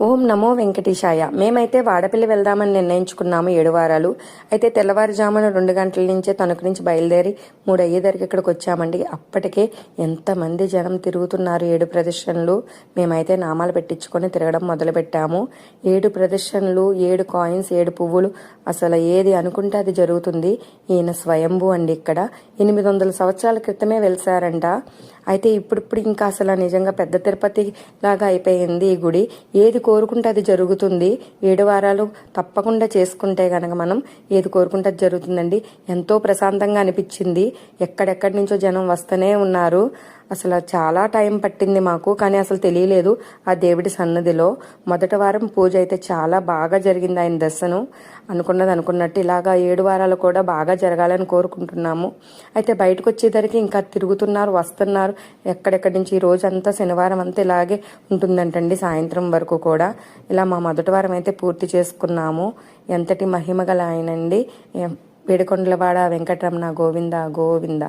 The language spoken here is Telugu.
ఓం నమో వెంకటేశాయ. మేమైతే వాడపల్లి వెళ్దామని నిర్ణయించుకున్నాము ఏడు వారాలు. అయితే తెల్లవారుజామున రెండు గంటల నుంచే తణుకు నుంచి బయలుదేరి మూడు అయ్యేదరికి ఇక్కడికి వచ్చామండి. అప్పటికే ఎంతమంది జనం తిరుగుతున్నారు ఏడు ప్రదర్శనలు. మేమైతే నామాలు పెట్టించుకొని తిరగడం మొదలుపెట్టాము. ఏడు ప్రదర్శనలు ఏడు కాయిన్స్ ఏడు పువ్వులు. అసలు ఏది అనుకుంటే అది జరుగుతుంది. ఈయన స్వయంభూ అండి ఇక్కడ. ఎనిమిది వందల సంవత్సరాల క్రితమే వెలిసారంట. అయితే ఇప్పుడిప్పుడు ఇంకా అసలు నిజంగా పెద్ద తిరుపతి లాగా అయిపోయింది ఈ గుడి. ఏది కోరుకుంటే అది జరుగుతుంది. ఏడు వారాలు తప్పకుండా చేసుకుంటే గనక మనం ఏది కోరుకుంటే అది జరుగుతుందండి. ఎంతో ప్రశాంతంగా అనిపించింది. ఎక్కడెక్కడి నుంచో జనం వస్తూనే ఉన్నారు. అసలు చాలా టైం పట్టింది మాకు కానీ అసలు తెలియలేదు ఆ దేవుడి సన్నదిలో మొదటి వారం పూజ అయితే చాలా బాగా జరిగింది ఆయన దర్శనం. అనుకున్నది అనుకున్నట్టు ఇలాగా ఏడు వారాలు కూడా బాగా జరగాలని కోరుకుంటున్నాము. అయితే బయటకు వచ్చేసరికి ఇంకా తిరుగుతున్నారు వస్తున్నారు. ఎక్కడెక్కడి నుంచి ఈ రోజంతా శనివారం అంతా ఇలాగే ఉంటుందంటండి సాయంత్రం వరకు కూడా. ఇలా మా మొదటి వారం అయితే పూర్తి చేసుకున్నాము. ఎంతటి మహిమ గల ఆయనండి. వేడుకొండలవాడ వెంకటరమణ గోవింద గోవింద.